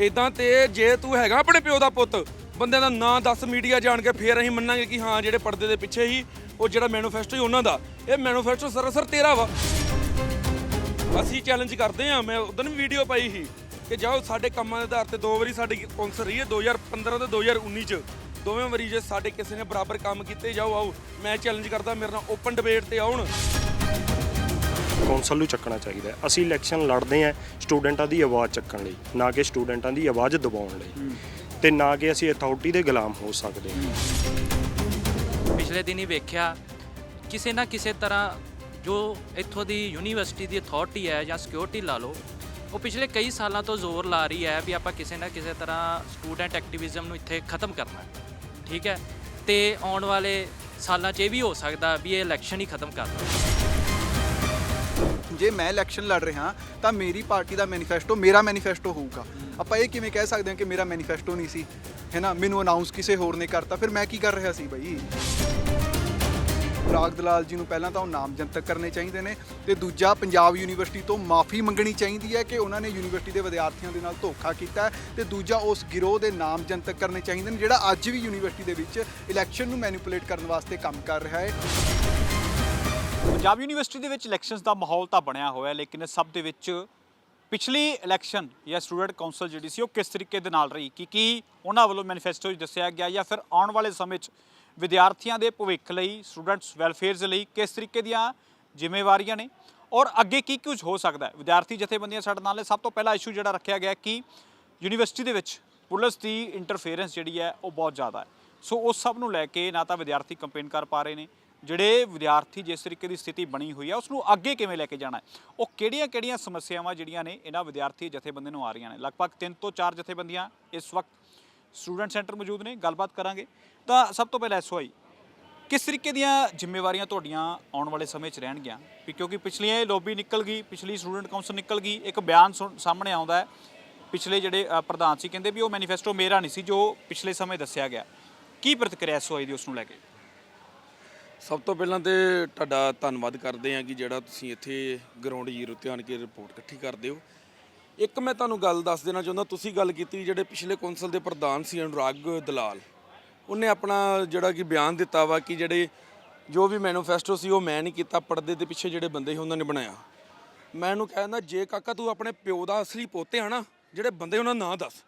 ਇਦਾਂ ਤੇ ਜੇ ਤੂੰ ਹੈਗਾ ਆਪਣੇ ਪਿਓ ਦਾ ਪੁੱਤ, ਬੰਦਿਆਂ ਦਾ ਨਾਂ ਦੱਸ, ਮੀਡੀਆ ਜਾਣ ਕੇ ਫੇਰ ਅਸੀਂ ਮੰਨਾਂਗੇ ਕਿ ਹਾਂ, ਜਿਹੜੇ ਪਰਦੇ ਦੇ ਪਿੱਛੇ ਹੀ ਉਹ ਜਿਹੜਾ ਮੈਨੀਫੈਸਟੋ ਹੀ ਉਹਨਾਂ ਦਾ। ਇਹ ਮੈਨੀਫੈਸਟੋ ਸਰਾਸਰ ਤੇਰਾ ਵਾ। ਅਸੀਂ ਚੈਲੰਜ ਕਰਦੇ ਆ ਮੈਂ ਉਦੋਂ ਵੀ ਵੀਡੀਓ ਪਾਈ ਸੀ ਕਿ ਜਾਓ ਸਾਡੇ ਕੰਮਾਂ ਦੇ ਆਧਾਰ ਤੇ ਦੋ ਵਾਰੀ ਸਾਡੀ ਕੌਂਸਲ ਰਹੀ ਹੈ 2015 ਤੇ 2019 ਚ। ਦੋਵੇਂ ਵਾਰੀ ਜੇ ਸਾਡੇ ਕਿਸੇ ਨੇ ਬਰਾਬਰ ਕੰਮ ਕੀਤੇ, ਜਾਓ ਆਓ, ਮੈਂ ਚੈਲੰਜ ਕਰਦਾ, ਮੇਰੇ ਨਾਲ ਓਪਨ ਡਿਬੇਟ ਤੇ ਆਉਣ। ਕੌਂਸਲ ਨੂੰ ਚੱਕਣਾ ਚਾਹੀਦਾ ਹੈ। ਅਸੀਂ ਇਲੈਕਸ਼ਨ ਲੜਦੇ ਆਂ ਸਟੂਡੈਂਟਾਂ ਦੀ ਆਵਾਜ਼ ਚੱਕਣ ਲਈ ਨਾ ਕਿ ਸਟੂਡੈਂਟਾਂ ਦੀ ਆਵਾਜ਼ ਦਬਾਉਣ ਲਈ ਤੇ ਨਾ ਕਿ ਅਸੀਂ ਅਥਾਰਟੀ ਦੇ ਗੁਲਾਮ ਹੋ ਸਕਦੇ ਹਾਂ। ਪਿਛਲੇ ਦਿਨੀ ਵੇਖਿਆ ਕਿਸੇ ਨਾ ਕਿਸੇ ਤਰ੍ਹਾਂ ਜੋ ਇੱਥੋਂ ਦੀ ਯੂਨੀਵਰਸਿਟੀ ਦੀ ਅਥਾਰਟੀ ਹੈ ਜਾਂ ਸਿਕਿਉਰਿਟੀ ਲਾ ਲਓ ਉਹ ਪਿਛਲੇ ਕਈ ਸਾਲਾਂ ਤੋਂ ਜ਼ੋਰ ਲਾ ਰਹੀ ਹੈ ਵੀ ਆਪਾਂ ਕਿਸੇ ਨਾ ਕਿਸੇ ਤਰ੍ਹਾਂ ਸਟੂਡੈਂਟ ਐਕਟਿਵਿਜ਼ਮ ਨੂੰ ਇੱਥੇ ਖਤਮ ਕਰਨਾ ਹੈ। ਠੀਕ ਹੈ? ਤੇ ਆਉਣ ਵਾਲੇ ਸਾਲਾਂ 'ਚ ਇਹ ਵੀ ਹੋ ਸਕਦਾ ਵੀ ਇਹ ਇਲੈਕਸ਼ਨ ਹੀ ਖਤਮ ਕਰ ਦੇਣ। ਜੇ ਮੈਂ ਇਲੈਕਸ਼ਨ ਲੜ ਰਿਹਾ ਤਾਂ ਮੇਰੀ ਪਾਰਟੀ ਦਾ ਮੈਨੀਫੈਸਟੋ ਮੇਰਾ ਮੈਨੀਫੈਸਟੋ ਹੋਊਗਾ। ਆਪਾਂ ਇਹ ਕਿਵੇਂ ਕਹਿ ਸਕਦੇ ਹਾਂ ਕਿ ਮੇਰਾ ਮੈਨੀਫੈਸਟੋ ਨਹੀਂ ਸੀ? ਹੈ ਨਾ? ਮੈਨੂੰ ਅਨਾਉਂਸ ਕਿਸੇ ਹੋਰ ਨੇ ਕਰਤਾ, ਫਿਰ ਮੈਂ ਕੀ ਕਰ ਰਿਹਾ ਸੀ ਬਈ? ਰਾਗ ਦਲਾਲ ਜੀ ਨੂੰ ਪਹਿਲਾਂ ਤਾਂ ਉਹ ਨਾਮ ਜਨਤਕ ਕਰਨੇ ਚਾਹੀਦੇ ਨੇ ਤੇ ਦੂਜਾ, ਪੰਜਾਬ ਯੂਨੀਵਰਸਿਟੀ ਤੋਂ ਮਾਫੀ ਮੰਗਣੀ ਚਾਹੀਦੀ ਹੈ ਕਿ ਉਹਨਾਂ ਨੇ ਯੂਨੀਵਰਸਿਟੀ ਦੇ ਵਿਦਿਆਰਥੀਆਂ ਦੇ ਨਾਲ ਧੋਖਾ ਕੀਤਾ ਹੈ ਤੇ ਦੂਜਾ, ਉਸ ਗਿਰੋਹ ਦੇ ਨਾਮ ਜਨਤਕ ਕਰਨੇ ਚਾਹੀਦੇ ਨੇ ਜਿਹੜਾ ਅੱਜ ਵੀ ਯੂਨੀਵਰਸਿਟੀ ਦੇ ਵਿੱਚ ਇਲੈਕਸ਼ਨ ਨੂੰ ਮੈਨੀਪੂਲੇਟ ਕਰਨ ਵਾਸਤੇ ਕੰਮ ਕਰ ਰਿਹਾ ਹੈ। ਪੰਜਾਬ ਯੂਨੀਵਰਸਿਟੀ ਦੇ ਵਿੱਚ ਇਲੈਕਸ਼ਨਸ ਦਾ ਮਾਹੌਲ ਤਾਂ ਬਣਿਆ ਹੋਇਆ, ਲੇਕਿਨ ਸਭ ਦੇ ਵਿੱਚ ਪਿਛਲੀ ਇਲੈਕਸ਼ਨ ਜਾਂ ਸਟੂਡੈਂਟ ਕਾਉਂਸਲ ਜਿਹੜੀ ਸੀ, ਉਹ ਕਿਸ ਤਰੀਕੇ ਦੇ ਨਾਲ ਰਹੀ? ਕਿ ਕੀ ਉਹਨਾਂ ਵੱਲੋਂ ਮੈਨੀਫੈਸਟੋ ਵਿੱਚ ਦੱਸਿਆ ਗਿਆ ਜਾਂ ਫਿਰ ਆਉਣ ਵਾਲੇ ਸਮੇਂ 'ਚ ਵਿਦਿਆਰਥੀਆਂ ਦੇ ਭਵਿੱਖ ਲਈ ਸਟੂਡੈਂਟਸ ਵੈਲਫੇਅਰਸ ਲਈ ਕਿਸ ਤਰੀਕੇ ਦੀਆਂ ਜ਼ਿੰਮੇਵਾਰੀਆਂ ਨੇ? ਔਰ ਅੱਗੇ ਕੀ ਕੁਝ ਹੋ ਸਕਦਾ ਹੈ? ਵਿਦਿਆਰਥੀ ਜਥੇਬੰਦੀਆਂ ਸਾਡੇ ਨਾਲ ਨੇ। ਸਭ ਤੋਂ ਪਹਿਲਾ ਇਸ਼ੂ ਜਿਹੜਾ ਰੱਖਿਆ ਗਿਆ ਕਿ ਯੂਨੀਵਰਸਿਟੀ ਦੇ ਵਿੱਚ ਪੁਲਿਸ ਦੀ ਇੰਟਰਫੇਰੈਂਸ ਜਿਹੜੀ ਹੈ, ਉਹ ਬਹੁਤ ਜ਼ਿਆਦਾ ਹੈ। ਸੋ ਉਹ ਸਭ ਨੂੰ ਲੈ ਕੇ ਨਾ ਤਾਂ ਵਿਦਿਆਰਥੀ ਕੰਪੇਨ ਕਰ ਪਾ ਰਹੇ ਨੇ ਜਿਹੜੇ ਵਿਦਿਆਰਥੀ ਜਿਸ ਤਰੀਕੇ ਦੀ ਸਥਿਤੀ ਬਣੀ ਹੋਈ ਆ ਉਸ ਨੂੰ ਅੱਗੇ ਕਿਵੇਂ ਲੈ ਕੇ ਜਾਣਾ ਹੈ? ਉਹ ਕਿਹੜੀਆਂ-ਕਿਹੜੀਆਂ ਸਮੱਸਿਆਵਾਂ ਜਿਹੜੀਆਂ ਨੇ ਇਹਨਾਂ ਵਿਦਿਆਰਥੀ ਜਥੇਬੰਦੀਆਂ ਨੂੰ ਆ ਰਹੀਆਂ ਨੇ? ਲਗਭਗ 3 ਤੋਂ 4 ਜਥੇਬੰਦੀਆਂ ਇਸ ਵਕਤ ਸਟੂਡੈਂਟ ਸੈਂਟਰ ਮੌਜੂਦ ਨੇ। ਗੱਲਬਾਤ ਕਰਾਂਗੇ। ਤਾਂ ਸਭ ਤੋਂ ਪਹਿਲਾਂ ਐਸਓਆਈ ਕਿਸ ਤਰੀਕੇ ਦੀਆਂ ਜ਼ਿੰਮੇਵਾਰੀਆਂ ਤੁਹਾਡੀਆਂ ਆਉਣ ਵਾਲੇ ਸਮੇਂ 'ਚ ਰਹਿਣਗੀਆਂ? ਵੀ ਕਿਉਂਕਿ ਪਿਛਲੀਆਂ ਇਹ ਲੋਬੀ ਨਿਕਲ ਗਈ, ਪਿਛਲੀ ਸਟੂਡੈਂਟ ਕਾਉਂਸਲ ਨਿਕਲ ਗਈ, ਇੱਕ ਬਿਆਨ ਸੁਣ- ਸਾਹਮਣੇ ਆਉਂਦਾ ਹੈ। ਪਿਛਲੇ ਜਿਹੜੇ ਪ੍ਰਧਾਨ ਸੀ, ਕਹਿੰਦੇ ਵੀ ਉਹ ਮੈਨੀਫੈਸਟੋ ਮੇਰਾ ਨਹੀਂ ਸੀ, ਜੋ ਪਿਛਲੇ ਸਮੇਂ ਦੱਸਿਆ ਗਿਆ। ਕੀ ਪ੍ਰਤੀਕਿਰਿਆ ਐਸਓਆਈ ਦੀ ਉਸ ਨੂੰ ਲੈ ਕੇ? ਸਭ ਤੋਂ ਪਹਿਲਾਂ ਤੇ ਤੁਹਾਡਾ ਧੰਨਵਾਦ ਕਰਦੇ ਹਾਂ ਕਿ ਜਿਹੜਾ ਤੁਸੀਂ ਇੱਥੇ ਗਰਾਊਂਡ ਜ਼ੀਰੋ ਤੇ ਆਣ ਕੇ ਰਿਪੋਰਟ ਇਕੱਠੀ ਕਰਦੇ ਹੋ। ਇੱਕ ਮੈਂ ਤੁਹਾਨੂੰ ਗੱਲ ਦੱਸ ਦੇਣਾ ਚਾਹੁੰਦਾ, ਤੁਸੀਂ ਗੱਲ ਕੀਤੀ ਜਿਹੜੇ ਪਿਛਲੇ ਕੌਂਸਲ ਦੇ ਪ੍ਰਧਾਨ ਸੀ ਅਨੁਰਾਗ ਦਲਾਲ, ਉਹਨੇ ਆਪਣਾ ਜਿਹੜਾ ਕਿ ਬਿਆਨ ਦਿੱਤਾ ਵਾ ਕਿ ਜਿਹੜੇ ਜੋ ਵੀ ਮੈਨੀਫੈਸਟੋ ਸੀ ਉਹ ਮੈਂ ਨਹੀਂ ਕੀਤਾ, ਪਰਦੇ ਦੇ ਪਿੱਛੇ ਜਿਹੜੇ ਬੰਦੇ ਸੀ ਉਹਨਾਂ ਨੇ ਬਣਾਇਆ। ਮੈਂ ਉਹਨੂੰ ਕਹਿੰਦਾ ਜੇ ਕਾਕਾ ਤੂੰ ਆਪਣੇ ਪਿਓ ਦਾ ਅਸਲੀ ਪੋਤੇ ਆ ਨਾ, ਜਿਹੜੇ ਬੰਦੇ ਉਹਨਾਂ ਦਾ ਨਾਂ ਦੱਸ।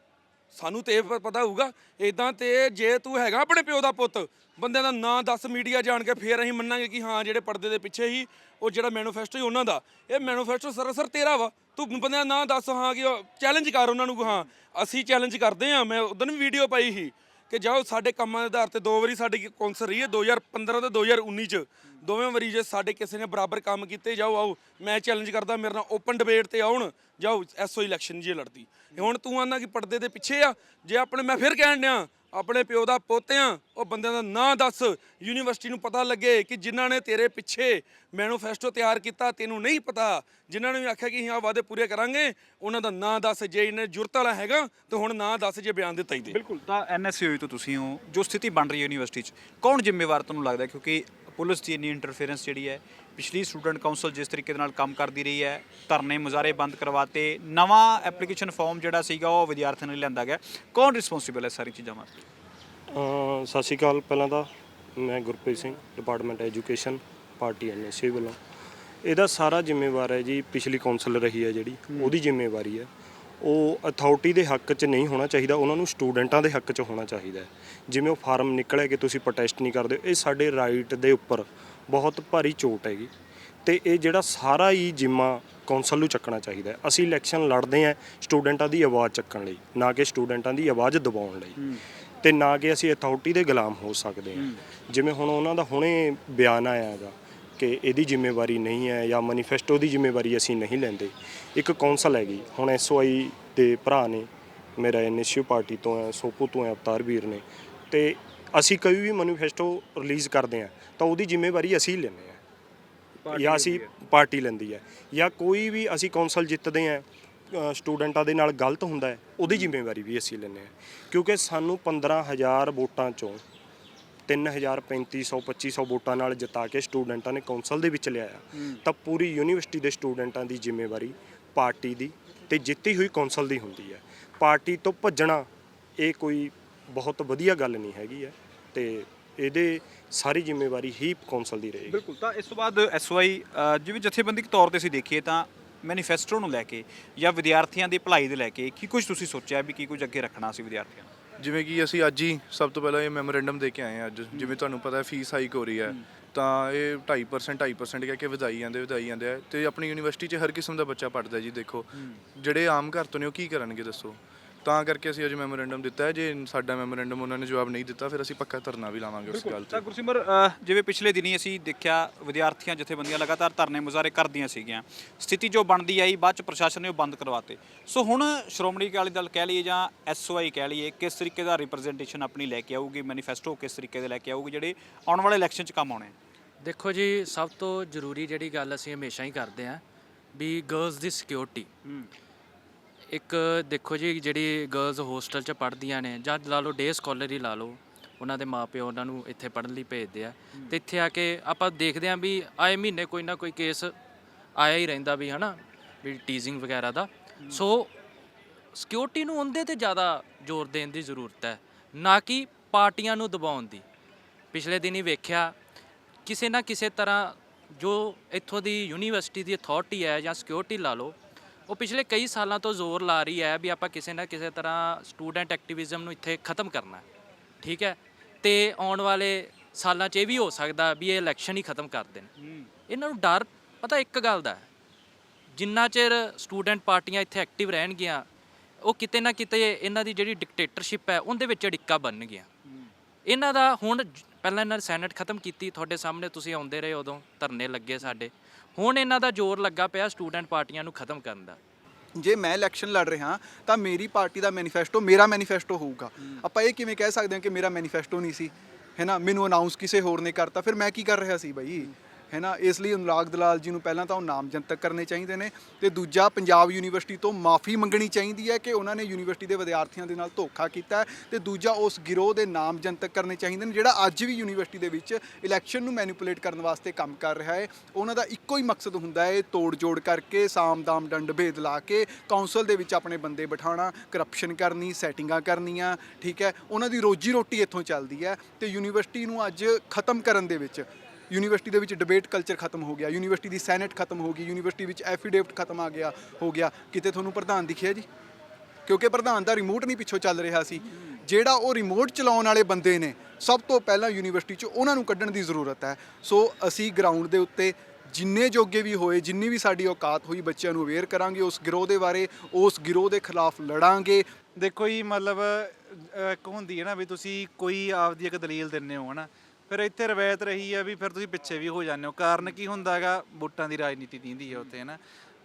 ਸਾਨੂੰ ਤੇ ਇਹ ਪ- ਪਤਾ ਹੋਊਗਾ ਇਦਾਂ ਤੇ ਜੇ ਤੂੰ ਹੈਗਾ ਆਪਣੇ ਪਿਓ ਦਾ ਪੁੱਤ, ਬੰਦਿਆਂ ਦਾ ਨਾਂ ਦੱਸ ਮੀਡੀਆ ਜਾਣ ਕੇ ਫੇਰ ਅਸੀਂ ਮੰਨਾਂਗੇ ਕਿ ਹਾਂ, ਜਿਹੜੇ ਪਰਦੇ ਦੇ ਪਿੱਛੇ ਹੀ ਉਹ ਜਿਹੜਾ ਮੈਨੀਫੈਸਟੋ ਹੀ ਉਹਨਾਂ ਦਾ। ਇਹ ਮੈਨੀਫੈਸਟੋ ਸਰਾਸਰ ਤੇਰਾ ਵਾ। ਤੂੰ ਬੰਦਿਆਂ ਦਾ ਨਾਂ ਦੱਸ, ਹਾਂ, ਕਿ ਚੈਲੰਜ ਕਰ ਉਹਨਾਂ ਨੂੰ, ਹਾਂ, ਅਸੀਂ ਚੈਲੰਜ ਕਰਦੇ ਹਾਂ। ਮੈਂ ਉਦੋਂ ਵੀ ਵੀਡੀਓ ਪਾਈ ਸੀ। ਕਿ ਜਾਓ ਸਾਡੇ ਕੰਮਾਂ ਦੇ ਆਧਾਰ ਤੇ ਦੋ ਵਾਰੀ ਸਾਡੀ ਕੌਂਸਲ ਰਹੀ ਹੈ 2015 ਤੇ 2019 ਚ। ਦੋਵੇਂ ਵਾਰੀ ਜੇ ਸਾਡੇ ਕਿਸੇ ਨੇ ਬਰਾਬਰ ਕੰਮ ਕੀਤੇ, ਜਾਓ ਆਓ, ਮੈਂ ਚੈਲੰਜ ਕਰਦਾ, ਮੇਰੇ ਨਾਲ ਓਪਨ ਡਿਬੇਟ ਤੇ ਆਉਣ। ਜਾਓ ਐਸਓ ਇਲੈਕਸ਼ਨ ਜੇ ਲੜਦੀ। ਹੁਣ ਤੂੰ ਆਨਾ ਕਿ ਪਰਦੇ ਦੇ ਪਿੱਛੇ ਆ, ਜੇ ਆਪਣੇ ਮੈਂ ਫਿਰ ਕਹਿਣ ਡਿਆ ਆਪਣੇ ਪਿਓ ਦਾ ਪੋਤਿਆਂ, ਉਹ ਬੰਦਿਆਂ ਦਾ ਨਾਂ ਦੱਸ। ਯੂਨੀਵਰਸਿਟੀ ਨੂੰ ਪਤਾ ਲੱਗੇ ਕਿ ਜਿਨ੍ਹਾਂ ਨੇ ਤੇਰੇ ਪਿੱਛੇ ਮੈਨੀਫੈਸਟੋ ਤਿਆਰ ਕੀਤਾ, ਤੈਨੂੰ ਨਹੀਂ ਪਤਾ। ਜਿਨ੍ਹਾਂ ਨੇ ਵੀ ਆਖਿਆ ਕਿ ਅਸੀਂ ਆਹ ਵਾਅਦੇ ਪੂਰੇ ਕਰਾਂਗੇ, ਉਹਨਾਂ ਦਾ ਨਾਂ ਦੱਸ। ਜੇ ਇਹਨੇ ਜੁਰਤ ਵਾਲਾ ਹੈਗਾ, ਤਾਂ ਹੁਣ ਨਾਂ ਦੱਸ ਜੇ ਬਿਆਨ ਦਿੱਤਾ ਹੀ ਦੇ। ਬਿਲਕੁਲ, ਤਾਂ ਐਨਐਸਯੂਈ ਤੋਂ ਤੁਸੀਂ ਹੋ। ਜੋ ਸਥਿਤੀ ਬਣ ਰਹੀ ਹੈ ਯੂਨੀਵਰਸਿਟੀ 'ਚ, ਕੌਣ ਜ਼ਿੰਮੇਵਾਰ ਤੁਹਾਨੂੰ ਲੱਗਦਾ ਕਿਉਂਕਿ ਪੁਲਿਸ ਦੀ ਇੰਨੀ ਇੰਟਰਫੇਰੈਂਸ ਜਿਹੜੀ ਹੈ ਪਿਛਲੀ ਸਟੂਡੈਂਟ ਕਾਉਂਸਲ ਜਿਸ ਤਰੀਕੇ ਦੇ ਨਾਲ ਕੰਮ ਕਰਦੀ ਰਹੀ ਹੈ, ਧਰਨੇ ਮੁਜ਼ਾਰੇ ਬੰਦ ਕਰਵਾਤੇ, ਨਵਾਂ ਐਪਲੀਕੇਸ਼ਨ ਫਾਰਮ ਜਿਹੜਾ ਸੀਗਾ ਉਹ ਵਿਦਿਆਰਥੀਆਂ ਨੂੰ ਲਿਆਂਦਾ ਗਿਆ। ਕੌਣ ਰਿਸਪੌਂਸਿਬਲ ਹੈ ਸਾਰੀ ਚੀਜ਼ਾਂ ਵਾਸਤੇ? ਸਤਿ ਸ਼੍ਰੀ ਅਕਾਲ ਪਹਿਲਾਂ ਤਾਂ, ਮੈਂ Gurpreet Singh department education party NSA ਵੱਲੋਂ। ਇਹਦਾ ਸਾਰਾ ਜ਼ਿੰਮੇਵਾਰ ਹੈ ਜੀ, ਪਿਛਲੀ ਕੌਂਸਲ ਰਹੀ ਹੈ ਜਿਹੜੀ, ਉਹਦੀ ਜ਼ਿੰਮੇਵਾਰੀ ਹੈ। ਉਹ ਅਥਾਰਟੀ ਦੇ ਹੱਕ 'ਚ ਨਹੀਂ ਹੋਣਾ ਚਾਹੀਦਾ, ਉਹਨਾਂ ਨੂੰ ਸਟੂਡੈਂਟਾਂ ਦੇ ਹੱਕ 'ਚ ਹੋਣਾ ਚਾਹੀਦਾ ਜਿਵੇਂ ਉਹ ਫਾਰਮ ਨਿਕਲਿਆ ਕਿ ਤੁਸੀਂ ਪ੍ਰੋਟੈਸਟ ਨਹੀਂ ਕਰਦੇ, ਇਹ ਸਾਡੇ ਰਾਈਟ ਦੇ ਉੱਪਰ ਬਹੁਤ ਭਾਰੀ ਚੋਟ ਹੈਗੀ। ਤੇ ਇਹ ਜਿਹੜਾ ਸਾਰਾ ਹੀ ਜਿੰਮਾ ਕੌਂਸਲ ਨੂੰ ਚੱਕਣਾ ਚਾਹੀਦਾ ਹੈ। ਅਸੀਂ ਇਲੈਕਸ਼ਨ ਲੜਦੇ ਆਂ ਸਟੂਡੈਂਟਾਂ ਦੀ ਆਵਾਜ਼ ਚੱਕਣ ਲਈ ਨਾ ਕਿ ਸਟੂਡੈਂਟਾਂ ਦੀ ਆਵਾਜ਼ ਦਬਾਉਣ ਲਈ। ਤੇ ਨਾ ਕਿ ਅਸੀਂ ਅਥਾਰਟੀ ਦੇ ਗੁਲਾਮ ਹੋ ਸਕਦੇ ਹਾਂ। ਜਿਵੇਂ ਹੁਣ ਉਹਨਾਂ ਦਾ ਹੁਣੇ ਬਿਆਨ ਆਇਆ ਹੈਗਾ ਕਿ ਇਹਦੀ ਜ਼ਿੰਮੇਵਾਰੀ ਨਹੀਂ ਹੈ ਜਾਂ ਮੈਨੀਫੈਸਟੋ ਦੀ ਜ਼ਿੰਮੇਵਾਰੀ ਅਸੀਂ ਨਹੀਂ ਲੈਂਦੇ। ਇੱਕ ਕੌਂਸਲ ਹੈਗੀ ਹੁਣ ਐਸਓਆਈ ਦੇ ਭਰਾ ਨੇ ਮੇਰਾ ਐਨਐਸਯੂ ਪਾਰਟੀ ਤੋਂ ਹੈ ਸੋਪੂ ਤੋਂ ਹੈ ਅਵਤਾਰ ਵੀਰ ਨੇ। ਤੇ ਅਸੀਂ ਕੋਈ ਵੀ ਮੈਨੀਫੈਸਟੋ ਰਿਲੀਜ਼ ਕਰਦੇ ਹਾਂ ਤਾਂ ਉਹਦੀ ਜ਼ਿੰਮੇਵਾਰੀ ਅਸੀਂ ਲੈਂਦੇ ਹਾਂ। ਜਾਂ ਅਸੀਂ ਪਾਰਟੀ ਲੈਂਦੀ ਹੈ। ਜਾਂ ਕੋਈ ਵੀ ਅਸੀਂ ਕੌਂਸਲ ਜਿੱਤਦੇ ਅ, ਸਟੂਡੈਂਟਾਂ ਦੇ ਨਾਲ ਗਲਤ ਹੁੰਦਾ ਹੈ ਉਹਦੀ ਜ਼ਿੰਮੇਵਾਰੀ ਵੀ ਅਸੀਂ ਲੈਂਦੇ ਹਾਂ। ਕਿਉਂਕਿ ਸਾਨੂੰ 15000 ਵੋਟਾਂ ਚੋਂ 3000 3500 2500 ਵੋਟਾਂ ਨਾਲ ਜਿਤਾ ਕੇ ਸਟੂਡੈਂਟਾਂ ਨੇ ਕੌਂਸਲ ਦੇ ਵਿੱਚ ਲਿਆਇਆ ਤਾਂ ਪੂਰੀ ਯੂਨੀਵਰਸਿਟੀ ਦੇ ਸਟੂਡੈਂਟਾਂ ਦੀ ਜ਼ਿੰਮੇਵਾਰੀ ਪਾਰਟੀ ਦੀ ਤੇ ਜਿੱਤੀ ਹੋਈ ਕੌਂਸਲ ਦੀ ਹੁੰਦੀ ਹੈ। ਪਾਰਟੀ ਤੋਂ ਭੱਜਣਾ ਇਹ ਕੋਈ ਬਹੁਤ ਵਧੀਆ ਗੱਲ ਨਹੀਂ ਹੈਗੀ ਹੈ ਤੇ ਇਹਦੇ ਸਾਰੀ ਜ਼ਿੰਮੇਵਾਰੀ ਹੀ ਕੌਂਸਲ ਦੀ ਰਹੇਗੀ। ਬਿਲਕੁਲ ਤਾਂ ਇਸ ਤੋਂ ਬਾਅਦ ਐਸਵਾਈ ਜਿਵੇਂ ਜਥੇਬੰਦਿਕ ਤੌਰ ਤੇ ਅਸੀਂ ਦੇਖੀਏ ਤਾਂ ਮੈਨੀਫੈਸਟੋ ਨੂੰ ਲੈ ਕੇ ਜਾਂ ਵਿਦਿਆਰਥੀਆਂ ਦੀ ਭਲਾਈ ਦੇ ਲੈ ਕੇ ਕੀ ਕੁਝ ਤੁਸੀਂ ਸੋਚਿਆ ਵੀ ਕੀ ਕੁਝ ਅੱਗੇ ਰੱਖਣਾ ਸੀ ਵਿਦਿਆਰਥੀਆਂ ਨੂੰ? ਜਿਵੇਂ ਕਿ ਅਸੀਂ ਅੱਜ ਹੀ ਸਭ ਤੋਂ ਪਹਿਲਾਂ ਇਹ ਮੈਮੋਰੈਂਡਮ ਦੇ ਕੇ ਆਏ ਹਾਂ ਅੱਜ। ਜਿਵੇਂ ਤੁਹਾਨੂੰ ਪਤਾ ਹੈ ਫੀਸ ਹਾਈਕ ਹੋ ਰਹੀ ਹੈ। ਤਾਂ ਇਹ 2.5% 2.5% ਕਹਿ ਕੇ ਵਧਾਈ ਜਾਂਦੇ ਵਧਾਈ ਜਾਂਦੇ ਆ। ਤੇ ਆਪਣੀ ਯੂਨੀਵਰਸਿਟੀ 'ਚ ਹਰ ਕਿਸਮ ਦਾ ਬੱਚਾ ਪੜਦਾ ਜੀ ਦੇਖੋ। ਜਿਹੜੇ ਆਮ ਘਰ ਤੋਂ ਨੇ ਉਹ ਕੀ ਕਰਨਗੇ ਦੱਸੋ? ਤਾਂ ਕਰਕੇ ਅਸੀਂ ਅੱਜ ਮੈਮੋਰੈਂਡਮ ਦਿੱਤਾ ਹੈ। ਜੇ ਸਾਡਾ ਮੈਮੋਰੈਂਡਮ ਉਹਨਾਂ ਨੇ ਜਵਾਬ ਨਹੀਂ ਦਿੱਤਾ ਫਿਰ ਅਸੀਂ ਪੱਕਾ ਧਰਨਾ ਵੀ ਲਾਵਾਂਗੇ ਉਸ ਗੱਲ ਤਾਂ। ਤੇ ਗੁਰਸਿਮਰ ਅ, ਜਿਵੇਂ ਪਿਛਲੇ ਦਿਨੀ ਅਸੀਂ ਦੇਖਿਆ ਵਿਦਿਆਰਥੀਆਂ ਜਥੇਬੰਦੀਆਂ ਲਗਾਤਾਰ ਧਰਨੇ ਮੁਜ਼ਾਹਰੇ ਕਰਦੀਆਂ ਸੀਗੀਆਂ। ਸਥਿਤੀ ਜੋ ਬਣਦੀ ਆਈ ਬਾਅਦ ਚ ਪ੍ਰਸ਼ਾਸਨ ਨੇ ਉਹ ਬੰਦ ਕਰਵਾਤੇ। ਸੋ ਹੁਣ ਸ਼੍ਰੋਮਣੀ ਅਕਾਲੀ ਦਲ ਕਹਿ ਲਈਏ ਜਾਂ ਐਸਓਆਈ ਕਹਿ ਲਈਏ ਕਿਸ ਤਰੀਕੇ ਦਾ ਰਿਪਰੈਜ਼ੈਂਟੇਸ਼ਨ ਆਪਣੀ ਲੈ ਕੇ ਆਊਗੀ ਮੈਨੀਫੈਸਟੋ ਕਿਸ ਤਰੀਕੇ ਦੇ ਲੈ ਕੇ ਆਊਗੀ ਜਿਹੜੇ ਆਉਣ ਵਾਲੇ ਇਲੈਕਸ਼ਨ 'ਚ ਕੰਮ ਆਉਣੇ ਆ? ਦੇਖੋ ਜੀ ਸਭ ਤੋਂ ਜ਼ਰੂਰੀ ਜਿਹੜੀ ਗੱਲ ਅਸੀਂ ਹਮੇਸ਼ਾ ਹੀ ਕਰਦੇ ਆਂ ਵੀ ਗਰਲਸ ਦੀ ਸਿਕਿਉਰਿਟੀ ਇੱਕ ਦੇਖੋ ਜੀ ਜਿਹੜੀ ਗਰਲਸ ਹੋਸਟਲ 'ਚ ਪੜ੍ਹਦੀਆਂ ਨੇ ਜਾਂ ਲਾ ਲਓ ਡੇ ਸਕਾਲਰ ਹੀ ਲਾ ਲਓ ਉਹਨਾਂ ਦੇ ਮਾਪਿਓ ਉਹਨਾਂ ਨੂੰ ਇੱਥੇ ਪੜ੍ਹਨ ਲਈ ਭੇਜਦੇ ਆ। ਤੇ ਇੱਥੇ ਆ ਕੇ ਆਪਾਂ ਦੇਖਦੇ ਆਂ ਵੀ ਆਏ ਮਹੀਨੇ ਕੋਈ ਨਾ ਕੋਈ ਕੇਸ ਆਇਆ ਹੀ ਰਹਿੰਦਾ ਵੀ ਹਨਾ ਵੀ ਟੀਜ਼ਿੰਗ ਵਗੈਰਾ ਦਾ। ਸੋ ਸਿਕਿਉਰਿਟੀ ਨੂੰ ਉਹਦੇ ਤੇ ਜ਼ਿਆਦਾ ਜ਼ੋਰ ਦੇਣ ਦੀ ਜ਼ਰੂਰਤ ਹੈ ਨਾ ਕਿ ਪਾਰਟੀਆਂ ਨੂੰ ਦਬਾਉਣ ਦੀ। ਪਿਛਲੇ ਦਿਨ ਹੀ ਵੇਖਿਆ ਕਿਸੇ ਨਾ ਕਿਸੇ ਤਰ੍ਹਾਂ ਜੋ ਇੱਥੋਂ ਦੀ ਯੂਨੀਵਰਸਿਟੀ ਦੀ ਅਥਾਰਟੀ ਹੈ ਜਾਂ ਸਿਕਿਉਰਿਟੀ ਲਾ ਲਓ ਉਹ ਪਿਛਲੇ ਕਈ ਸਾਲਾਂ ਤੋਂ ਜ਼ੋਰ ਲਾ ਰਹੀ ਹੈ ਵੀ ਆਪਾਂ ਕਿਸੇ ਨਾ ਕਿਸੇ ਤਰ੍ਹਾਂ ਸਟੂਡੈਂਟ ਐਕਟਿਵਿਜ਼ਮ ਨੂੰ ਇੱਥੇ ਖਤਮ ਕਰਨਾ ਹੈ ਠੀਕ ਹੈ? ਤੇ ਆਉਣ ਵਾਲੇ ਸਾਲਾਂ 'ਚ ਇਹ ਵੀ ਹੋ ਸਕਦਾ ਵੀ ਇਹ ਇਲੈਕਸ਼ਨ ਹੀ ਖਤਮ ਕਰ ਦੇਣ। ਇਹਨਾਂ ਨੂੰ ਡਰ ਪਤਾ ਇੱਕ ਗੱਲ ਦਾ ਹੈ ਜਿੰਨਾ ਚਿਰ ਸਟੂਡੈਂਟ ਪਾਰਟੀਆਂ ਇੱਥੇ ਐਕਟਿਵ ਰਹਿਣਗੀਆਂ ਉਹ ਕਿਤੇ ਨਾ ਕਿਤੇ ਇਹਨਾਂ ਦੀ ਜਿਹੜੀ ਡਿਕਟੇਟਰਸ਼ਿਪ ਹੈ ਉਹਦੇ ਵਿੱਚ ਅੜਿੱਕਾ ਬਣਨਗੀਆਂ। ਇਹਨਾਂ ਦਾ ਹੁਣ ਜ- ਪਹਿਲਾਂ ਇਹਨਾਂ ਨੇ ਸੈਨੇਟ ਖਤਮ ਕੀਤੀ ਤੁਹਾਡੇ ਸਾਹਮਣੇ ਤੁਸੀਂ ਆਉਂਦੇ ਰਹੇ ਉਦੋਂ ਧਰਨੇ ਲੱਗੇ ਸਾਡੇ। ਹੁਣ ਇਹਨਾਂ ਦਾ ਜ਼ੋਰ ਲੱਗਾ ਪਿਆ ਸਟੂਡੈਂਟ ਪਾਰਟੀਆਂ ਨੂੰ ਖਤਮ ਕਰਨ ਦਾ। ਜੇ ਮੈਂ ਇਲੈਕਸ਼ਨ ਲੜ ਰਿਹਾ ਤਾਂ ਮੇਰੀ ਪਾਰਟੀ ਦਾ ਮੈਨੀਫੈਸਟੋ ਮੇਰਾ ਮੈਨੀਫੈਸਟੋ ਹੋਊਗਾ। ਆਪਾਂ ਇਹ ਕਿਵੇਂ ਕਹਿ ਸਕਦੇ ਹਾਂ ਕਿ ਮੇਰਾ ਮੈਨੀਫੈਸਟੋ ਨਹੀਂ ਸੀ? ਹੈਨਾ ਮੈਨੂੰ ਅਨਾਉਂਸ ਕਿਸੇ ਹੋਰ ਨੇ ਕਰਤਾ ਫਿਰ ਮੈਂ ਕੀ ਕਰ ਰਿਹਾ ਸੀ ਬਈ? ਹੈ ਨਾ? ਇਸ ਲਈ ਅਨੁਰਾਗ ਦਲਾਲ ਜੀ ਨੂੰ ਪਹਿਲਾਂ ਤਾਂ ਉਹ ਨਾਮ ਜਨਤਕ ਕਰਨੇ ਚਾਹੀਦੇ ਨੇ ਤੇ ਦੂਜਾ, ਪੰਜਾਬ ਯੂਨੀਵਰਸਿਟੀ ਤੋਂ ਮਾਫੀ ਮੰਗਣੀ ਚਾਹੀਦੀ ਹੈ ਕਿ ਉਹਨਾਂ ਨੇ ਯੂਨੀਵਰਸਿਟੀ ਦੇ ਵਿਦਿਆਰਥੀਆਂ ਦੇ ਨਾਲ ਧੋਖਾ ਕੀਤਾ ਹੈ ਤੇ ਦੂਜਾ, ਉਸ ਗਿਰੋਹ ਦੇ ਨਾਮ ਜਨਤਕ ਕਰਨੇ ਚਾਹੀਦੇ ਨੇ, ਜਿਹੜਾ ਅੱਜ ਵੀ ਯੂਨੀਵਰਸਿਟੀ ਦੇ ਵਿੱਚ ਇਲੈਕਸ਼ਨ ਨੂੰ ਮੈਨੀਪੂਲੇਟ ਕਰਨ ਵਾਸਤੇ ਕੰਮ ਕਰ ਰਿਹਾ ਹੈ। ਉਹਨਾਂ ਦਾ ਇੱਕੋ ਹੀ ਮਕਸਦ ਹੁੰਦਾ ਹੈ ਤੋੜ ਜੋੜ ਕਰਕੇ ਸਾਮ ਦਾਮ ਡੰਡ ਭੇਦ ਲਾ ਕੇ ਕਾਉਂਸਲ ਦੇ ਵਿੱਚ ਆਪਣੇ ਬੰਦੇ ਬਿਠਾਉਣਾ ਕਰਪਸ਼ਨ ਕਰਨੀ ਸੈਟਿੰਗਾਂ ਕਰਨੀਆਂ, ਠੀਕ ਹੈ? ਉਹਨਾਂ ਦੀ ਰੋਜੀ ਰੋਟੀ ਇੱਥੋਂ ਚੱਲਦੀ ਹੈ ਤੇ ਯੂਨੀਵਰਸਿਟੀ ਨੂੰ ਅੱਜ ਖਤਮ ਕਰਨ ਦੇ ਵਿੱਚ ਯੂਨੀਵਰਸਿਟੀ ਦੇ ਵਿੱਚ ਡਿਬੇਟ ਕਲਚਰ ਖਤਮ ਹੋ ਗਿਆ, ਯੂਨੀਵਰਸਿਟੀ ਦੀ ਸੈਨੇਟ ਖਤਮ ਹੋ ਗਈ, ਯੂਨੀਵਰਸਿਟੀ ਵਿੱਚ ਐਫੀਡੇਵਿਟ ਖਤਮ ਆ ਗਿਆ, ਹੋ ਗਿਆ। ਕਿਤੇ ਤੁਹਾਨੂੰ ਪ੍ਰਧਾਨ ਦਿਖਿਆ ਜੀ? ਕਿਉਂਕਿ ਪ੍ਰਧਾਨ ਦਾ ਰਿਮੋਟ ਨਹੀਂ ਪਿੱਛੋਂ ਚੱਲ ਰਿਹਾ ਸੀ। ਜਿਹੜਾ ਉਹ ਰਿਮੋਟ ਚਲਾਉਣ ਵਾਲੇ ਬੰਦੇ ਨੇ, ਸਭ ਤੋਂ ਪਹਿਲਾਂ ਯੂਨੀਵਰਸਿਟੀ 'ਚ ਉਹਨਾਂ ਨੂੰ ਕੱਢਣ ਦੀ ਜ਼ਰੂਰਤ ਹੈ। ਸੋ ਅਸੀਂ ਗਰਾਊਂਡ ਦੇ ਉੱਤੇ ਜਿੰਨੇ ਜੋਗੇ ਵੀ ਹੋਏ, ਜਿੰਨੀ ਵੀ ਸਾਡੀ ਔਕਾਤ ਹੋਈ, ਬੱਚਿਆਂ ਨੂੰ ਅਵੇਅਰ ਕਰਾਂਗੇ, ਉਸ ਗਿਰੋਹ ਦੇ ਬਾਰੇ, ਉਸ ਗਿਰੋਹ ਦੇ ਖਿਲਾਫ ਲੜਾਂਗੇ। ਦੇਖੋ ਜੀ, ਮਤਲਬ ਇੱਕ ਹੁੰਦੀ ਹੈ ਨਾ ਵੀ ਤੁਸੀਂ ਕੋਈ ਆਪਦੀ ਇੱਕ ਦਲੀਲ ਦਿੰਦੇ ਹੋ, ਹਨਾ? ਫਿਰ ਇੱਥੇ ਰਵਾਇਤ ਰਹੀ ਹੈ ਵੀ ਫਿਰ ਤੁਸੀਂ ਪਿੱਛੇ ਵੀ ਹੋ ਜਾਂਦੇ ਹੋ। ਕਾਰਨ ਕੀ ਹੁੰਦਾ ਹੈਗਾ? ਵੋਟਾਂ ਦੀ ਰਾਜਨੀਤੀ ਦੀਂਦੀ ਹੈ ਉੱਥੇ ਹੈ ਨਾ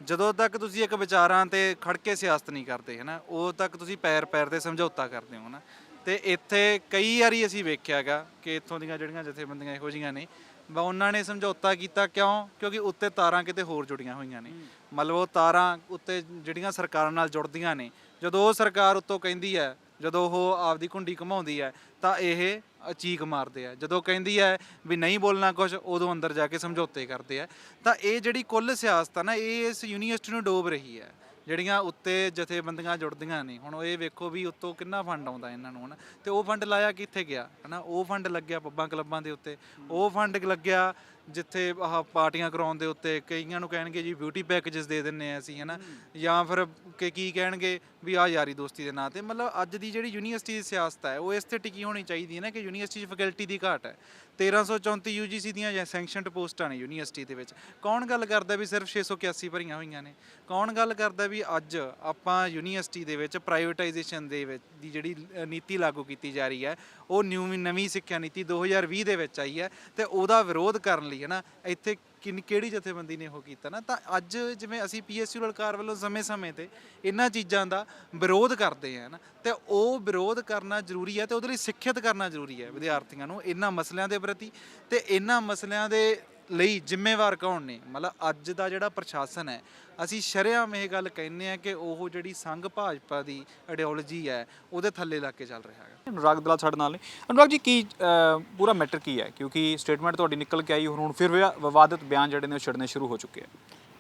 ਜਦੋਂ ਤੱਕ ਤੁਸੀਂ ਇੱਕ ਵਿਚਾਰਾਂ ਤੇ ਖੜ ਕੇ ਸਿਆਸਤ ਨਹੀਂ ਕਰਦੇ ਹੈ ਨਾ ਉਦੋਂ ਤੱਕ ਤੁਸੀਂ ਪੈਰ ਪੈਰ ਤੇ ਸਮਝੌਤਾ ਕਰਦੇ ਹੋ ਨਾ ਤੇ ਇੱਥੇ ਕਈ ਵਾਰੀ ਅਸੀਂ ਵੇਖਿਆਗਾ ਕਿ ਇੱਥੋਂ ਦੀਆਂ ਜਿਹੜੀਆਂ ਜਥੇਬੰਦੀਆਂ ਇਹੋ ਜਿਹੀਆਂ ਨੇ ਵਾ ਉਹਨਾਂ ਨੇ ਸਮਝੌਤਾ ਕੀਤਾ ਕਿਉਂ? ਕਿਉਂਕਿ ਉੱਤੇ ਤਾਰਾਂ ਕਿਤੇ ਹੋਰ ਜੁੜੀਆਂ ਹੋਈਆਂ ਨੇ। ਮਤਲਬ ਉਹ ਤਾਰਾਂ ਉੱਤੇ ਜਿਹੜੀਆਂ ਸਰਕਾਰਾਂ ਨਾਲ ਜੁੜਦੀਆਂ ਨੇ, ਜਦੋਂ ਉਹ ਸਰਕਾਰ ਉੱਤੋਂ ਕਹਿੰਦੀ ਹੈ ਜਦੋਂ ਉਹ ਆਪਦੀ ਕੁੰਡੀ ਘਮਾਉਂਦੀ ਹੈ, ਤਾਂ ਇਹ ਚੀਕ ਮਾਰਦੇ ਆ। ਜਦੋਂ ਕਹਿੰਦੀ ਹੈ ਵੀ ਨਹੀਂ ਬੋਲਣਾ ਕੁਝ ਉਦੋਂ ਅੰਦਰ ਜਾ ਕੇ ਸਮਝੌਤੇ ਕਰਦੇ ਆ। ਤਾਂ ਇਹ ਜਿਹੜੀ ਕੁੱਲ ਸਿਆਸਤ ਆ ਨਾ, ਇਹ ਇਸ ਯੂਨੀਵਰਸਿਟੀ ਨੂੰ ਡੋਬ ਰਹੀ ਹੈ। ਜਿਹੜੀਆਂ ਉੱਤੇ ਜਥੇਬੰਦੀਆਂ ਜੁੜਦੀਆਂ ਨੇ, ਹੁਣ ਇਹ ਵੇਖੋ ਵੀ ਉੱਤੋਂ ਕਿੰਨਾ ਫੰਡ ਆਉਂਦਾ ਇਹਨਾਂ ਨੂੰ ਹਨਾ ਤੇ ਉਹ ਫੰਡ ਲਾਇਆ ਕਿੱਥੇ ਗਿਆ? ਹਨਾ, ਉਹ ਫੰਡ ਲੱਗਿਆ ਪੱਬਾਂ ਕਲੱਬਾਂ ਦੇ ਉੱਤੇ। ਉਹ ਫੰਡ ਲੱਗਿਆ ਜਿੱਥੇ ਆਹ ਪਾਰਟੀਆਂ ਕਰਾਉਣ ਦੇ ਉੱਤੇ ਕਈਆਂ ਨੂੰ ਕਹਿਣਗੇ ਜੀ ਬਿਊਟੀ ਪੈਕੇजेस ਦੇ ਦਿੰਨੇ ਆ ਅਸੀਂ, ਹਨਾ? ਜਾਂ ਫਿਰ ਕਿ ਕੀ ਕਹਿਣਗੇ ਵੀ ਆ ਯਾਰੀ ਦੋਸਤੀ ਦੇ ਨਾਂ ਤੇ। ਮਤਲਬ ਅੱਜ ਦੀ ਜਿਹੜੀ ਯੂਨੀਵਰਸਿਟੀ ਦੀ ਸਿਆਸਤ ਹੈ, ਉਹ ਇਸ ਤੇ ਟਿਕੀ ਹੋਣੀ ਚਾਹੀਦੀ ਹੈ ਨਾ ਕਿ ਯੂਨੀਵਰਸਿਟੀ 'ਚ ਫੈਕਲਟੀ ਦੀ ਘਾਟ ਹੈ। 1334 ਯੂਜੀਸੀ ਦੀਆਂ ਜਾਂ ਸੈਂਕਸ਼ਨਡ ਪੋਸਟਾਂ ਨੇ ਯੂਨੀਵਰਸਿਟੀ ਦੇ ਵਿੱਚ। ਕੌਣ ਗੱਲ ਕਰਦਾ ਵੀ ਸਿਰਫ 681 ਭਰੀਆਂ ਹੋਈਆਂ ਨੇ? ਕੌਣ ਗੱਲ ਕਰਦਾ ਵੀ ਅੱਜ ਆਪਾਂ ਯੂਨੀਵਰਸਿਟੀ ਦੇ ਵਿੱਚ ਪ੍ਰਾਈਵੇਟਾਈਜੇਸ਼ਨ ਦੇ ਵਿੱਚ ਦੀ ਜਿਹੜੀ ਨੀਤੀ ਲਾਗੂ ਕੀਤੀ ਜਾ ਰਹੀ ਹੈ, ਉਹ ਨਿਊ ਨਵੀਂ ਸਿੱਖਿਆ ਨੀਤੀ 2020 ਦੇ ਵਿੱਚ ਆਈ ਹੈ ਤੇ ਉਹਦਾ ਵਿਰੋਧ ਕਰਨ ਲਈ ਹੈ ਨਾ, ਇੱਥੇ ਕਿੰਨੀ ਕਿਹੜੀ ਜਥੇਬੰਦੀ ਨੇ ਉਹ ਕੀਤਾ ਨਾ, ਤਾਂ ਅੱਜ ਜਿਵੇਂ ਅਸੀਂ ਪੀਐਸਯੂ ਲਲਕਾਰ ਵੱਲੋਂ ਸਮੇਂ-ਸਮੇਂ ਤੇ ਇਹਨਾਂ ਚੀਜ਼ਾਂ ਦਾ ਵਿਰੋਧ ਕਰਦੇ ਆ ਨਾ, ਤੇ ਉਹ ਵਿਰੋਧ ਕਰਨਾ ਜ਼ਰੂਰੀ ਹੈ ਤੇ ਉਹਦੇ ਲਈ ਸਿੱਖਿਅਤ ਕਰਨਾ ਜ਼ਰੂਰੀ ਹੈ ਵਿਦਿਆਰਥੀਆਂ ਨੂੰ ਇਹਨਾਂ ਮਸਲਿਆਂ ਦੇ ਪ੍ਰਤੀ ਤੇ ਇਹਨਾਂ ਮਸਲਿਆਂ ਦੇ ਲਈ ਜ਼ਿੰਮੇਵਾਰ ਕੌਣ ਨੇ ਮਤਲਬ ਅੱਜ ਦਾ ਜਿਹੜਾ ਪ੍ਰਸ਼ਾਸਨ ਹੈ ਅਸੀਂ ਸ਼ਰੇਆਮ ਇਹ ਗੱਲ ਕਹਿੰਦੇ ਆ ਕਿ ਉਹ ਜਿਹੜੀ ਸੰਘ ਭਾਜਪਾ ਦੀ ਆਈਡੀਓਲੋਜੀ ਹੈ ਉਹਦੇ ਥੱਲੇ ਲੱਗ ਕੇ ਚੱਲ ਰਿਹਾ ਹੈ ਅਨੁਰਾਗ ਦਲਾਲ ਸਾਡੇ ਨਾਲ ਨੇ ਅਨੁਰਾਗ ਜੀ ਕੀ ਅਹ, ਪੂਰਾ ਮੈਟਰ ਕੀ ਹੈ ਕਿਉਂਕਿ ਸਟੇਟਮੈਂਟ ਤੁਹਾਡੀ ਨਿਕਲ ਕੇ ਆਈ ਹੁਣ ਫਿਰ ਵਿਵਾ- ਵਿਵਾਦਿਤ ਬਿਆਨ ਜਿਹੜੇ ਨੇ ਉਹ ਛਿੜਨੇ ਸ਼ੁਰੂ ਹੋ ਚੁੱਕੇ ਆ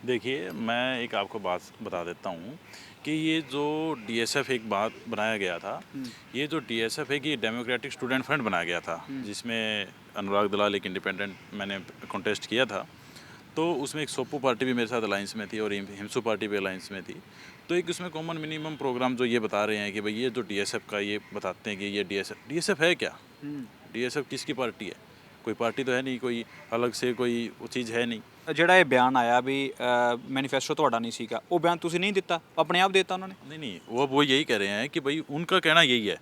देखिए मैं एक आपको बात बता देता हूँ कि ये जो डीएसएफ एक बात बनाया गया था ये जो डीएसएफ है कि डेमोक्रेटिक स्टूडेंट फ्रंट बनाया गया था जिसमें अनुराग दलाल एक इंडिपेंडेंट मैंने कॉन्टेस्ट किया था तो उसमें एक सोपो पार्टी भी मेरे साथ अलायंस में थी और हिम- हिमसू पार्टी भी अलायंस में थी। तो एक उसमें कॉमन मिनिमम प्रोग्राम जो ये बता रहे हैं कि भाई ये जो डीएसएफ का ये बताते हैं कि ये डीएसएफ डीएसएफ है क्या? डीएसएफ किसकी पार्टी है? कोई पार्टी तो है नहीं कोई अलग से कोई वो चीज़ है नहीं। ਜਿਹੜਾ ਇਹ ਬਿਆਨ ਆਇਆ ਵੀ ਮੈਨੀਫੈਸਟੋ ਤੁਹਾਡਾ ਨਹੀਂ ਸੀਗਾ ਉਹ ਬਿਆਨ ਤੁਸੀਂ ਨਹੀਂ ਦਿੱਤਾ ਆਪਣੇ ਆਪ ਦਿੱਤਾ ਉਹਨਾਂ ਨੇ नहीं नहीं वो वो यही कह रहे हैं कि भाई उनका कहना यही है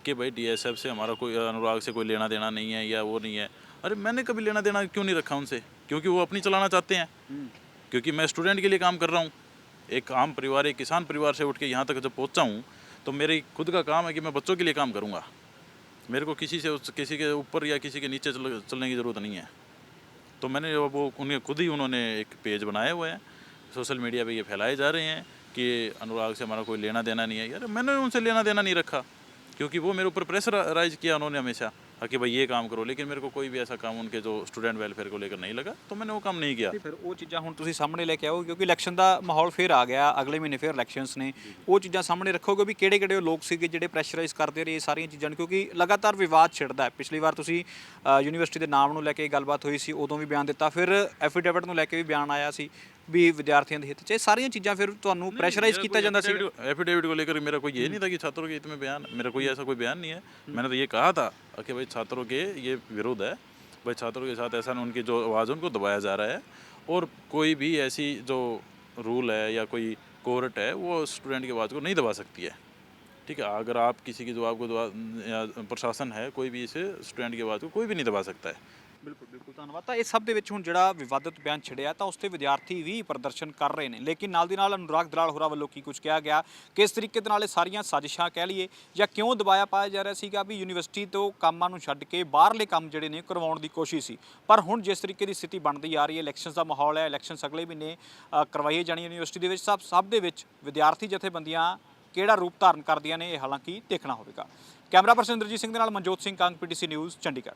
कि भाई डीएसएफ से हमारा कोई अनुराग से कोई लेना देना नहीं है या वो नहीं है अरे मैंने कभी लेना देना क्यों नहीं रखा उनसे क्योंकि वो अपनी चलाना चाहते हैं क्योंकि मैं स्टूडेंट के लिए काम कर रहा हूँ एक आम परिवार एक किसान परिवार से उठ के यहाँ तक जब पहुँचा हूँ तो मेरे खुद का काम है कि मैं बच्चों के लिए काम करूँगा मेरे को किसी से उस- किसी के ऊपर या किसी के नीचे चल, चलने की ज़रूरत नहीं है तो मैंने वो उनके खुद ही उन्होंने एक पेज बनाए हुए हैं। सोशल मीडिया पे ये फैलाए जा रहे हैं कि अनुराग से हमारा कोई लेना देना नहीं है। यार मैंने उनसे लेना देना नहीं रखा, क्योंकि वो मेरे ऊपर प्रेशर राइज किया उन्होंने हमेशा। कि भाई ये काम करो लेकिन मेरे को कोई भी ऐसा काम उनके जो स्टूडेंट वेलफेयर को लेकर नहीं लगा तो मैंने वो काम नहीं किया ਤੇ ਫਿਰ ਉਹ ਚੀਜ਼ਾਂ ਹੁਣ ਤੁਸੀਂ ਸਾਹਮਣੇ ਲੈ ਕੇ ਆਓ ਕਿਉਂਕਿ ਇਲੈਕਸ਼ਨ ਦਾ ਮਾਹੌਲ ਫੇਰ ਆ ਗਿਆ ਅਗਲੇ ਮਹੀਨੇ ਫੇਰ ਇਲੈਕਸ਼ਨਸ ਨੇ ਉਹ ਚੀਜ਼ਾਂ ਸਾਹਮਣੇ ਰੱਖੋਗੇ ਵੀ ਕਿਹੜੇ ਕਿਹੜੇ ਲੋਕ ਸੀਗੇ ਜਿਹੜੇ ਪ੍ਰੈਸ਼ਰਾਈਜ਼ ਕਰਦੇ ਰਹੇ ਇਹ ਸਾਰੀਆਂ ਚੀਜ਼ਾਂ ਨੂੰ ਕਿਉਂਕਿ ਲਗਾਤਾਰ ਵਿਵਾਦ ਛਿੜਦਾ ਹੈ ਪਿਛਲੀ ਵਾਰ ਤੁਸੀਂ ਅ, ਯੂਨੀਵਰਸਿਟੀ ਦੇ ਨਾਮ ਨੂੰ ਲੈ ਕੇ ਗੱਲਬਾਤ ਹੋਈ ਸੀ ਉਦੋਂ ਵੀ ਬਿਆਨ ਦਿੱਤਾ ਫਿਰ ਐਫੀਡੇਵਿਟ ਨੂੰ ਲੈ ਕੇ ਵੀ ਬਿਆਨ ਆਇਆ ਸੀ ਵੀ ਵਿਦਿਆਰਥੀਆਂ ਦੇ ਹਿੱਤ 'ਚ ਇਹ ਸਾਰੀਆਂ ਚੀਜ਼ਾਂ ਫਿਰ ਤੁਹਾਨੂੰ ਪ੍ਰੈਸ਼ਰਾਈਜ਼ ਕੀਤਾ ਜਾਂਦਾ ਸੀ एफिडेविट को लेकर मेरा कोई ये नहीं था कि छात्रों के हित में बयान मेरा कोई ऐसा कोई बयान नहीं है मैंने तो ये कहा था कि भाई छात्रों के ये विरोध है भाई छात्रों के साथ ऐसा नहीं उनकी जो आवाज़ है उनको दबाया जा रहा है और कोई भी ऐसी जो रूल है या कोई कोर्ट है वो स्टूडेंट की आवाज़ को नहीं दबा सकती है ठीक है अगर आप किसी की जो आपको दबा या प्रशासन है कोई भी इसे स्टूडेंट की आवाज़ को कोई भी नहीं दबा सकता है ਬਿਲਕੁਲ ਬਿਲਕੁਲ ਧੰਨਵਾਦ। ਤਾਂ ਇਹ ਸਭ ਦੇ ਵਿੱਚ ਹੁਣ ਜਿਹੜਾ ਵਿਵਾਦਤ ਬਿਆਨ ਛਿੜਿਆ ਤਾਂ ਉਸ ਤੇ ਵਿਦਿਆਰਥੀ ਵੀ ਪ੍ਰਦਰਸ਼ਨ ਕਰ ਰਹੇ ਨੇ। ਲੇਕਿਨ ਨਾਲ ਦੀ ਨਾਲ ਅਨੁਰਾਗ ਦਲਾਲ ਹੋਰਾਂ ਵੱਲੋਂ ਕੀ ਕੁਝ ਕਿਹਾ ਗਿਆ? ਕਿਸ ਤਰੀਕੇ ਦੇ ਨਾਲ ਇਹ ਸਾਰੀਆਂ ਸਾਜ਼ਿਸ਼ਾਂ ਕਹਿ ਲਈਏ? ਜਾਂ ਕਿਉਂ ਦਬਾਇਆ ਪਾਇਆ ਜਾ ਰਿਹਾ ਸੀਗਾ ਵੀ ਯੂਨੀਵਰਸਿਟੀ ਤੋਂ ਕੰਮਾਂ ਨੂੰ ਛੱਡ ਕੇ ਬਾਹਰਲੇ ਕੰਮ ਜਿਹੜੇ ਨੇ ਕਰਵਾਉਣ ਦੀ ਕੋਸ਼ਿਸ਼ ਸੀ? ਪਰ ਹੁਣ ਜਿਸ ਤਰੀਕੇ ਦੀ ਸਥਿਤੀ ਬਣਦੀ ਆ ਰਹੀ ਹੈ ਇਲੈਕਸ਼ਨਸ ਦਾ ਮਾਹੌਲ ਹੈ ਇਲੈਕਸ਼ਨਸ ਅਗਲੇ ਮਹੀਨੇ ਅ, ਕਰਵਾਈਏ ਜਾਣੀ ਯੂਨੀਵਰਸਿਟੀ ਦੇ ਵਿੱਚ ਸਭ ਸਭ ਦੇ ਵਿੱਚ ਵਿਦਿਆਰਥੀ ਜਥੇਬੰਦੀਆਂ ਕਿਹੜਾ ਰੂਪ ਧਾਰਨ ਕਰਦੀਆਂ ਨੇ ਇਹ ਹਾਲਾਂਕਿ ਦੇਖਣਾ ਹੋਵੇਗਾ। ਕੈਮਰਾ ਪਰਸਨ ਇੰਦਰਜੀਤ ਸਿੰਘ ਦੇ ਨਾਲ ਮਨਜੋਤ ਸਿੰਘ ਕੰਗ ਪੀਟੀਸੀ ਨਿਊਜ਼ ਚੰਡੀਗੜ੍ਹ।